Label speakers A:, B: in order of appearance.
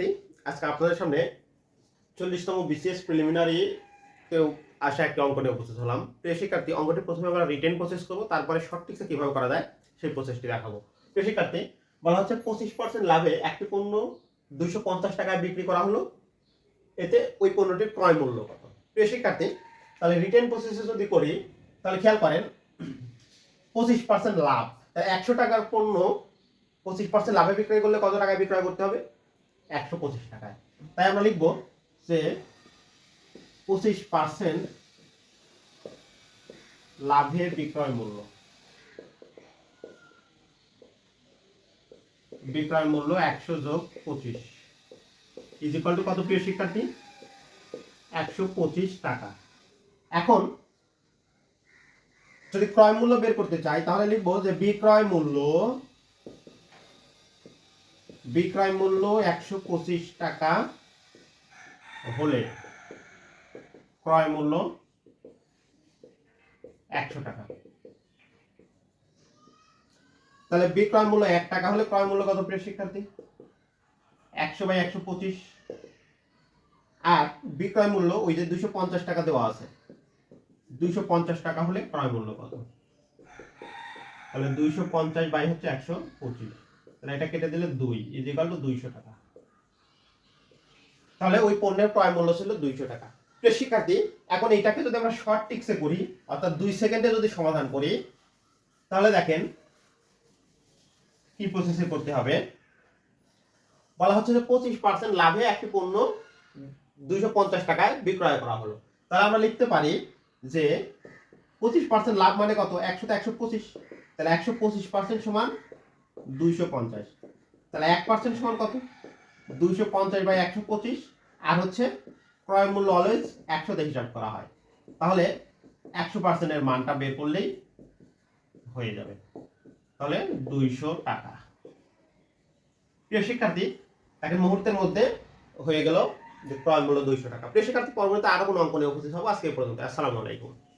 A: শিক্ষার্থী, আজকে আপনাদের সামনে চল্লিশতম বিসিএস প্রিলিমিনারি কেউ আসা একটি অঙ্ক নিয়ে উপস্থিত হলাম। প্রিয় শিক্ষার্থী, অঙ্কটি প্রথমে আমরা রিটেন প্রসেস করব, তারপরে শর্ট টিক্সে কীভাবে করা যায় সেই প্রসেসটি দেখাবো। প্রিয় শিক্ষার্থী, বলা হচ্ছে পঁচিশ পার্সেন্ট লাভে একটি পণ্য দুশো পঞ্চাশ টাকায় বিক্রি করা হলো। এতে ওই পণ্যটির ক্রয় মূল্য কত? প্রিয় শিক্ষার্থী, তাহলে রিটেন প্রসেসে যদি করি, তাহলে খেয়াল করেন, পঁচিশ পার্সেন্ট লাভ। একশো টাকার পণ্য পঁচিশ পার্সেন্ট লাভে বিক্রয় করলে কত টাকায় বিক্রয় করতে হবে? একশো পঁচিশ টাকায়। তাই আমরা লিখব যে পঁচিশ পার্সেন্ট লাভে বিক্রয় মূল্য। বিক্রয় মূল্য একশো যোগ পঁচিশ। ইজ ইকাল টু কত প্রিয় শিক্ষার্থী? একশো পঁচিশ টাকা। এখন যদি ক্রয় মূল্য বের করতে চাই, তাহলে লিখব যে বিক্রয় মূল্য বিক্রয় মূল্য একশো পঁচিশ টাকা হলে ক্রয় মূল্য একশো টাকা। তাহলে বিক্রয় মূল্য এক টাকা হলে ক্রয় মূল্য কত প্রিয় শিক্ষার্থী? একশো বাই একশো পঁচিশ। আর বিক্রয় মূল্য ওই যে দুশো পঞ্চাশ টাকা দেওয়া আছে দুইশো পঞ্চাশ টাকা হলে ক্রয় মূল্য কত? তাহলে দুইশো পঞ্চাশ বাই হচ্ছে একশো পঁচিশ। তাহলে এটা কেটে দিলে দুই ইজিকাল টু দুইশো টাকা। তাহলে ওই পণ্যের ক্রয় মূল্য ছিল দুইশো টাকা। প্রিয় শিক্ষার্থী, এখন এইটাকে যদি আমরা শর্ট টিক্সে করি, অর্থাৎ দুই সেকেন্ডে যদি সমাধান করি, তাহলে দেখেন কি প্রসেসে করতে হবে। বলা হচ্ছে যে পঁচিশ পার্সেন্ট লাভে একটি পণ্য দুইশো পঞ্চাশ টাকায় বিক্রয় করা হলো। তাহলে আমরা লিখতে পারি যে পঁচিশ পার্সেন্ট লাভ মানে কত? একশোতে একশো পঁচিশ। তাহলে একশো পঁচিশ পার্সেন্ট সমান দুইশো পঞ্চাশ। তাহলে এক পার্সেন্ট সমান কত? দুইশো পঞ্চাশ বাই একশো পঁচিশ। আর হচ্ছে ক্রয় মূল্য অলওয়েজ একশোতে হিসাব করা হয়। তাহলে একশো পার্সেন্টের মানটা বের করলেই হয়ে যাবে। তাহলে দুইশো টাকা। প্রিয় শিক্ষার্থী, এক মুহূর্তের মধ্যে হয়ে গেল যে ক্রয় মূল্য দুইশো টাকা। প্রিয় শিক্ষার্থী, পরবর্তীতে আরও কোনো অঙ্ক নিয়ে উপস্থিত হব। আজকে পর্যন্ত। আসসালামু আলাইকুম।